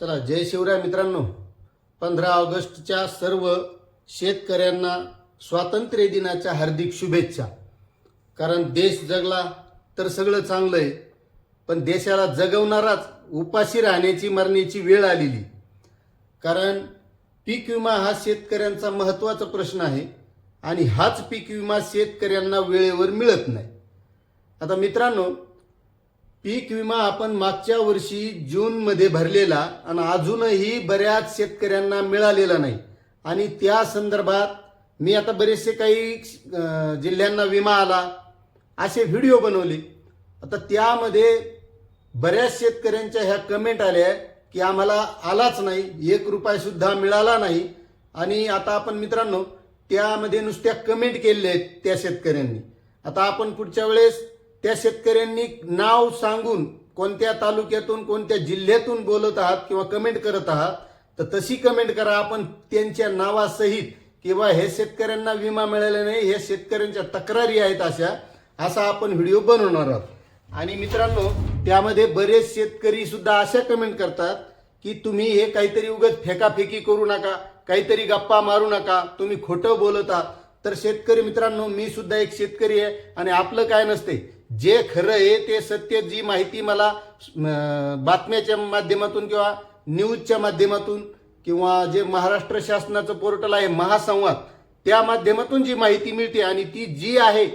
चला जय शिवराय मित्रांनो. पंधरा ऑगस्टच्या सर्व शेतकऱ्यांना स्वातंत्र्य दिनाच्या हार्दिक शुभेच्छा. कारण देश जगला तर सगळं चांगलं आहे. पण देशाला जगवणाराच उपाशी राहण्याची मरण्याची वेळ आलेली. कारण पीक विमा हा शेतकऱ्यांचा महत्त्वाचा प्रश्न आहे आणि हाच पीक विमा शेतकऱ्यांना वेळेवर मिळत नाही. आता मित्रांनो पीक विमा आपण मागच्या वर्षी जूनमध्ये भरलेला आणि अजूनही बऱ्याच शेतकऱ्यांना मिळालेला नाही. आणि त्या संदर्भात मी आता बरेचसे काही जिल्ह्यांना विमा आला असे व्हिडिओ बनवले. आता त्यामध्ये बऱ्याच शेतकऱ्यांच्या ह्या कमेंट आल्या की आम्हाला आलाच नाही एक रुपयासुद्धा मिळाला नाही. आणि आता आपण मित्रांनो त्यामध्ये नुसत्या कमेंट केलेल्या आहेत त्या शेतकऱ्यांनी. आता आपण पुढच्या वेळेस त्या शेतकऱ्यांनी नाव सांगून कोणत्या तालुक्यातून कोणत्या जिल्ह्यातून बोलत आहात किंवा कमेंट करत आहात तर तशी कमेंट करा. आपण त्यांच्या नावासहित किंवा हे शेतकऱ्यांना विमा मिळाला नाही हे शेतकऱ्यांच्या तक्रारी आहेत अशा असा आपण व्हिडिओ बनवणार आहोत. आणि मित्रांनो त्यामध्ये बरेच शेतकरी सुद्धा अशा कमेंट करतात की तुम्ही हे काहीतरी उगत फेकाफेकी करू नका काहीतरी गप्पा मारू नका तुम्ही खोटं बोलत आहात. तर शेतकरी मित्रांनो मी सुद्धा एक शेतकरी आहे आणि आपलं काय नसते जे खरं आहे ते सत्य जी माहिती मला बातम्याच्या माध्यमातून किंवा न्यूजच्या माध्यमातून किंवा जे महाराष्ट्र शासनाचं पोर्टल आहे महासंवाद त्या माध्यमातून जी माहिती मिळते आणि ती जी आहे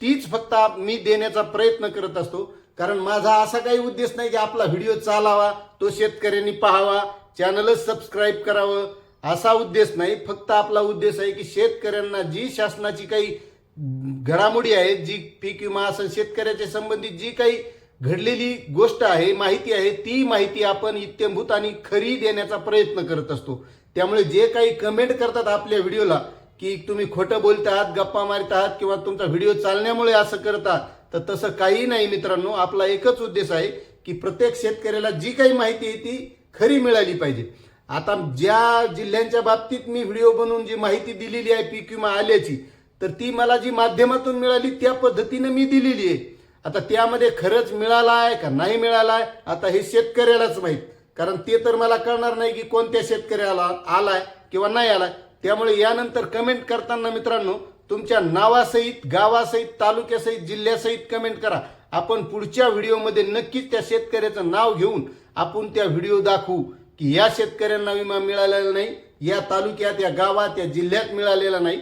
तीच फक्त मी देण्याचा प्रयत्न करत असतो. कारण माझा असा काही उद्देश नाही की आपला व्हिडिओ चालावा तो शेतकऱ्यांनी पाहावा चॅनलच सबस्क्राईब करावं असा उद्देश नाही. फक्त आपला उद्देश आहे की शेतकऱ्यांना जी शासनाची काही घडामोडी आहेत जी पीक विमा असेल शेतकऱ्याच्या संबंधित जी काही घडलेली गोष्ट आहे माहिती आहे ती माहिती आपण इत्यंभूत आणि खरी देण्याचा प्रयत्न करत असतो. त्यामुळे जे काही कमेंट करतात आपल्या व्हिडिओला की तुम्ही खोटं बोलत आहात गप्पा मारत आहात किंवा तुमचा व्हिडिओ चालण्यामुळे असं करत आहात तर तसं काही नाही मित्रांनो. आपला एकच उद्देश आहे की प्रत्येक शेतकऱ्याला जी काही माहिती आहे ती खरी मिळाली पाहिजे. आता ज्या जिल्ह्यांच्या बाबतीत मी व्हिडिओ बनवून जी माहिती दिलेली आहे पीक विमा आल्याची तर ती मला जी माध्यमातून मिळाली त्या पद्धतीनं मी दिलेली आहे. आता त्यामध्ये खरंच मिळाला आहे का नाही मिळाला आहे आता हे शेतकऱ्यालाच माहीत. कारण ते तर मला कळणार नाही की कोणत्या शेतकऱ्याला आलाय किंवा नाही आलाय. त्यामुळे यानंतर कमेंट करताना मित्रांनो तुमच्या नावासहित गावासहित तालुक्यासहित जिल्ह्यासहित कमेंट करा. आपण पुढच्या व्हिडिओमध्ये नक्कीच त्या शेतकऱ्याचं नाव घेऊन आपण त्या व्हिडिओ दाखवू की या शेतकऱ्यांना विमा मिळालेला नाही या तालुक्यात या गावात या जिल्ह्यात मिळालेला नाही.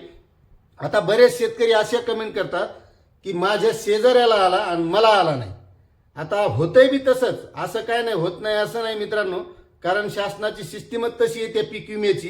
आता बरेच शेतकरी अशा कमेंट करतात की माझ्या शेजाऱ्याला आला आणि मला आला नाही. आता होतंय बी तसंच. असं काय नाही होत नाही असं नाही मित्रांनो. कारण शासनाची सिस्टीमच तशी येते पीक विम्याची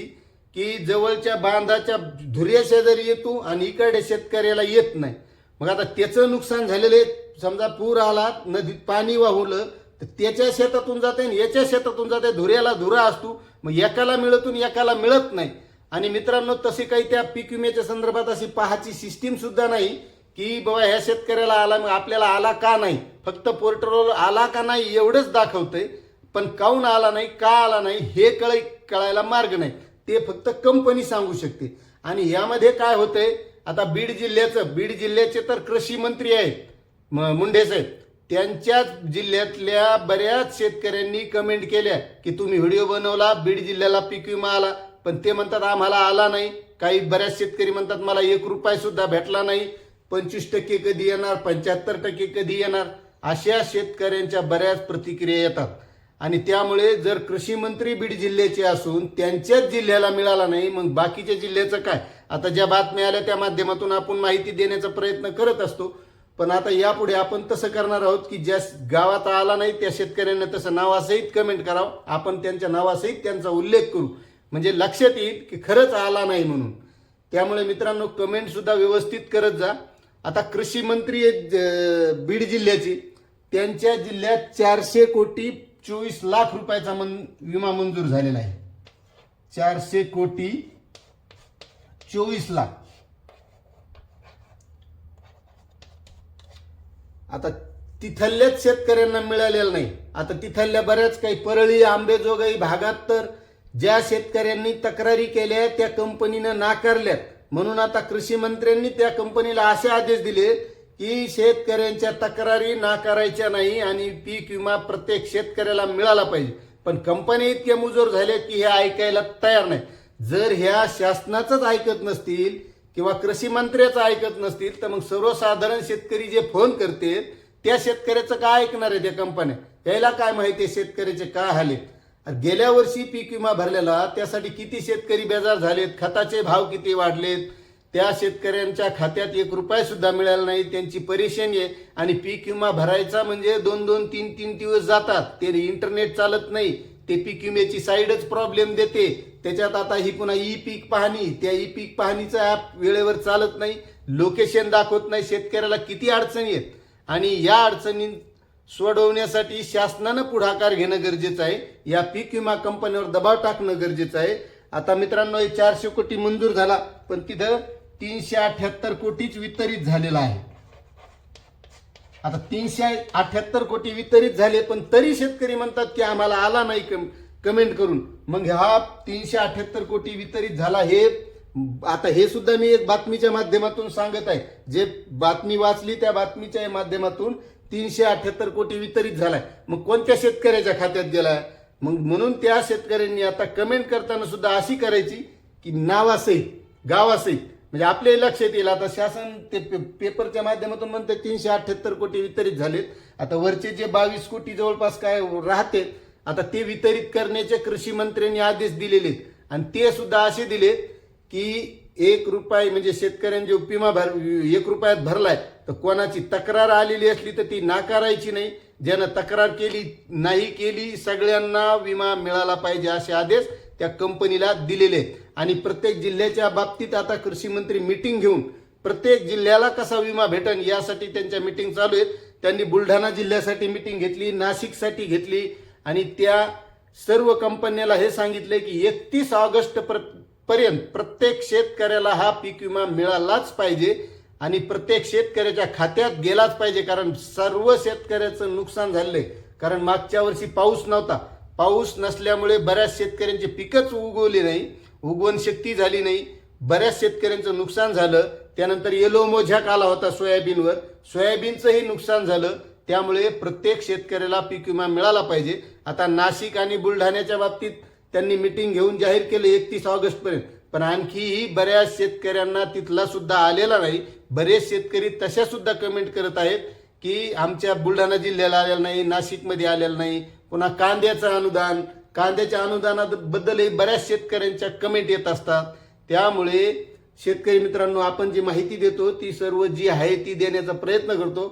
की जवळच्या बांधाच्या धुऱ्या शेजारी येतो आणि इकडे शेतकऱ्याला येत नाही. मग आता त्याचं नुकसान झालेलं आहे. समजा पूर आला नदीत पाणी वाहुलं तर त्याच्या शेतातून जाते आणि याच्या शेतातून जाते धुऱ्याला धुरा असतो. मग एकाला मिळतून एकाला मिळत नाही. आणि मित्रांनो तसे काही त्या पीक विम्याच्या संदर्भात अशी पाहायची सिस्टीम सुद्धा नाही की बाबा ह्या शेतकऱ्याला आला मग आपल्याला आला का नाही? फक्त पोर्टलवर आला का नाही एवढंच दाखवतंय. पण काऊन आला नाही का आला नाही हे कळ कळायला मार्ग नाही. ते फक्त कंपनी सांगू शकते. आणि यामध्ये काय होतंय? आता बीड जिल्ह्याचं बीड जिल्ह्याचे तर कृषी मंत्री आहेत मुंडेच मुंडे साहेब. त्यांच्याच जिल्ह्यातल्या बऱ्याच शेतकऱ्यांनी कमेंट केल्या की तुम्ही व्हिडिओ बनवला बीड जिल्ह्याला पीक विमा आला. पण ते म्हणतात आम्हाला आला नाही. काही बऱ्याच शेतकरी म्हणतात मला एक रुपया सुद्धा भेटला नाही. पंचवीस टक्के कधी येणार? पंच्याहत्तर टक्के कधी येणार? अशा शेतकऱ्यांच्या बऱ्याच प्रतिक्रिया येतात. आणि त्यामुळे जर कृषी मंत्री बीड जिल्ह्याचे असून त्यांच्याच जिल्ह्याला मिळाला नाही मग बाकीच्या जिल्ह्याचं काय? आता ज्या बातम्या आल्या त्या माध्यमातून आपण माहिती देण्याचा प्रयत्न करत असतो. पण आता यापुढे आपण तसं करणार आहोत की ज्या गावात आला नाही त्या शेतकऱ्यांना तसं नावासहित कमेंट करावं. आपण त्यांच्या नावासहित त्यांचा उल्लेख करू. म्हणजे लक्षात येईल की खरंच आला नाही म्हणून. त्यामुळे मित्रांनो कमेंट सुद्धा व्यवस्थित करत जा. आता कृषी मंत्री आहेत बीड जिल्ह्याची. त्यांच्या जिल्ह्यात चारशे कोटी चोवीस लाख रुपयाचा मन विमा मंजूर झालेला आहे. चारशे कोटी चोवीस लाख. आता तिथल्याच शेतकऱ्यांना मिळालेलं नाही. आता तिथल्या बऱ्याच काही परळी आंबेजोगाई भागात तर ज्या शेतकऱ्यांनी तक्रारी केल्या त्या कंपनीनं नाकारल्यात. म्हणून आता कृषी मंत्र्यांनी त्या कंपनीला असे आदेश दिले की शेतकऱ्यांच्या तक्रारी नाकारायच्या नाही आणि पीक विमा प्रत्येक शेतकऱ्याला मिळाला पाहिजे. पण कंपन्या इतक्या मुजोर झाल्या की हे ऐकायला तयार नाही. जर ह्या शासनाचंच ऐकत नसतील किंवा कृषी मंत्र्याचं ऐकत नसतील तर मग सर्वसाधारण शेतकरी जे फोन करतील त्या शेतकऱ्याचं काय ऐकणार आहे त्या कंपन्या? यायला काय माहिती आहे शेतकऱ्याचे काय हाले गेल्या वर्षी पीक विमा भरलेला त्यासाठी किती शेतकरी बेजार झालेत खताचे भाव किती वाढलेत त्या शेतकऱ्यांच्या खात्यात एक रुपया सुद्धा मिळाला नाही त्यांची परेशानी आहे. आणि पीक विमा भरायचा म्हणजे दोन दोन तीन तीन दिवस जातात. ते इंटरनेट चालत नाही. ते पीक विम्याची साईडच प्रॉब्लेम देते. त्याच्यात आता ही पुन्हा ई पीक पाहणी. त्या ई पीक पाहणीचं ॲप वेळेवर चालत नाही. लोकेशन दाखवत नाही. शेतकऱ्याला किती अडचणी आहेत? आणि या अडचणी सोडवण्यासाठी शासनानं पुढाकार घेणं गरजेचं आहे. या पीक विमा कंपनीवर दबाव टाकणं गरजेचं आहे. आता मित्रांनो हे चारशे कोटी मंजूर झाला पण तिथं तीनशे अठ्याहत्तर कोटीच वितरित झालेला आहे. आता तीनशे अठ्याहत्तर कोटी वितरित झाले पण तरी शेतकरी म्हणतात की आम्हाला आला नाही कम कमेंट करून. मग हा तीनशे अठ्याहत्तर कोटी वितरित झाला हे आता हे सुद्धा मी एक बातमीच्या माध्यमातून सांगत आहे. जे बातमी वाचली त्या बातमीच्या माध्यमातून तीनशे अठ्याहत्तर कोटी वितरित झालाय. मग कोणत्या शेतकऱ्याच्या खात्यात गेलाय? मग म्हणून त्या शेतकऱ्यांनी आता कमेंट करताना सुद्धा अशी करायची की नावासहित गावासहित म्हणजे आपल्याही लक्षात येईल. आता शासन ते पे- पेपरच्या माध्यमातून म्हणते तीनशे अठ्याहत्तर कोटी वितरित झालेत. आता वरचे जे बावीस कोटी जवळपास काय राहते आता ते वितरित करण्याचे कृषी मंत्र्यांनी आदेश दिलेले आहेत. आणि ते सुद्धा असे दिलेत की एक रुपये म्हणजे शेतकऱ्यांनी जो विमा भर एक रुपयात भरलाय तर कोणाची तक्रार आलेली असली तर ती नाकारायची नाही. ज्यानं तक्रार केली नाही केली सगळ्यांना विमा मिळाला पाहिजे असे आदेश त्या कंपनीला दिलेले आहेत. आणि प्रत्येक जिल्ह्याच्या बाबतीत आता कृषी मंत्री मिटिंग घेऊन प्रत्येक जिल्ह्याला कसा विमा भेटन यासाठी त्यांच्या मिटिंग चालू आहेत. त्यांनी बुलढाणा जिल्ह्यासाठी मिटिंग घेतली नाशिकसाठी घेतली. आणि त्या सर्व कंपन्याला हे सांगितले की एकतीस ऑगस्ट प्र पर्यंत प्रत्येक शेतकऱ्याला हा पीक विमा मिळालाच पाहिजे आणि प्रत्येक शेतकऱ्याच्या खात्यात गेलाच पाहिजे कारण सर्व शेतकऱ्याचं नुकसान झालंय कारण मागच्या वर्षी पाऊस नव्हता. पाऊस नसल्यामुळे बऱ्याच शेतकऱ्यांची पिकच उगवली नाही उगवण शक्ती झाली नाही. बऱ्याच शेतकऱ्यांचं नुकसान झालं. त्यानंतर येलो मोझॅक आला होता सोयाबीनवर. सोयाबीनचंही नुकसान झालं. त्यामुळे प्रत्येक शेतकऱ्याला पीक विमा मिळाला पाहिजे. आता नाशिक आणि बुलढाण्याच्या बाबतीत त्यांनी मिटिंग घेऊन जाहीर केलं एकतीस ऑगस्ट पर्यंत पण आणखीही बऱ्याच शेतकऱ्यांना तिथला सुद्धा आलेला नाही. बरेच शेतकरी तशा सुद्धा कमेंट करत आहेत की आमच्या बुलढाणा जिल्ह्याला आलेलं नाही नाशिकमध्ये आलेला नाही. पुन्हा कांद्याचं अनुदान. कांद्याच्या अनुदानाबद्दलही बऱ्याच शेतकऱ्यांच्या कमेंट येत असतात. त्यामुळे शेतकरी मित्रांनो आपण जी माहिती देतो ती सर्व जी आहे ती देण्याचा प्रयत्न करतो.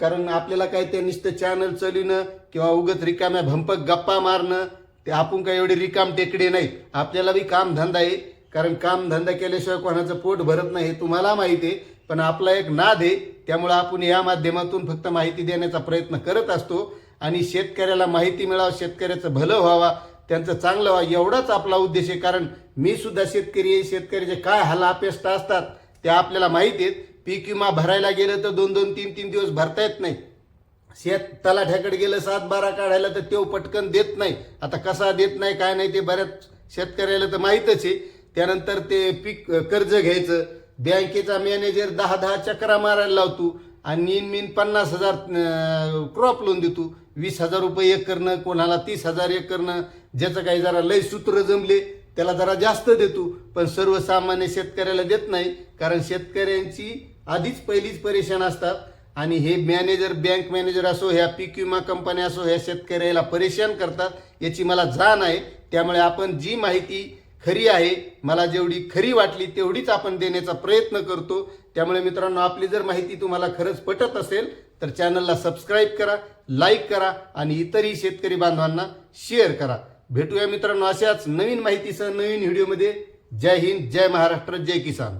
कारण आपल्याला काय ते नुसतं चॅनल चालवणं किंवा उगत रिकाम्या भंपक गप्पा मारणं ते आपण काय एवढे रिकाम टेकडे नाही. आपल्याला बी कामधंदा आहे. कारण कामधंदा केल्याशिवाय कोणाचं पोट भरत नाही हे तुम्हाला माहिती आहे. पण आपला एक नाद आहे. त्यामुळं आपण या माध्यमातून फक्त माहिती देण्याचा प्रयत्न करत असतो. आणि शेतकऱ्याला माहिती मिळावं शेतकऱ्याचं भलं व्हावा त्यांचं चांगलं व्हावं एवढाच आपला उद्देश आहे. कारण मी सुद्धा शेतकरी आहे. शेतकऱ्याचे काय हाल अपेष्टा असतात ते आपल्याला माहिती आहेत. पीक विमा भरायला गेलं तर दोन दोन तीन तीन दिवस भरता येत नाही. शेत तलाठ्याकडे गेलं सात बारा काढायला तर तो पटकन देत नाही. आता कसा देत नाही काय नाही ते बऱ्याच शेतकऱ्याला तर माहीतच आहे. त्यानंतर ते पीक कर्ज घ्यायचं. बँकेचा मॅनेजर दहा दहा चक्रा मारायला लावतो आणि नीन मीन पन्नास हजार क्रॉप लोन देतो. वीस हजार रुपये एक करणं कोणाला तीस हजार एक करणं ज्याचं काही जरा लय सूत्र जमले त्याला जरा जास्त देतो. पण सर्वसामान्य शेतकऱ्याला देत नाही कारण शेतकऱ्यांची आधीच पहिलीच परेशान असतात. आणि हे मॅनेजर बँक मॅनेजर असो ह्या पीक विमा कंपन्या असो ह्या शेतकऱ्याला परेशान करतात याची मला जाण आहे. त्यामुळे आपण जी माहिती खरी आहे मला जेवढी खरी वाटली तेवढीच आपण देण्याचा प्रयत्न करतो. त्यामुळे मित्रांनो आपली जर माहिती तुम्हाला खरंच पटत असेल तर चॅनलला सबस्क्राईब करा लाईक करा आणि इतरही शेतकरी बांधवांना शेअर करा. भेटूया मित्रांनो अशाच नवीन माहितीसह नवीन व्हिडिओमध्ये जय हिंद जय महाराष्ट्र जय किसान.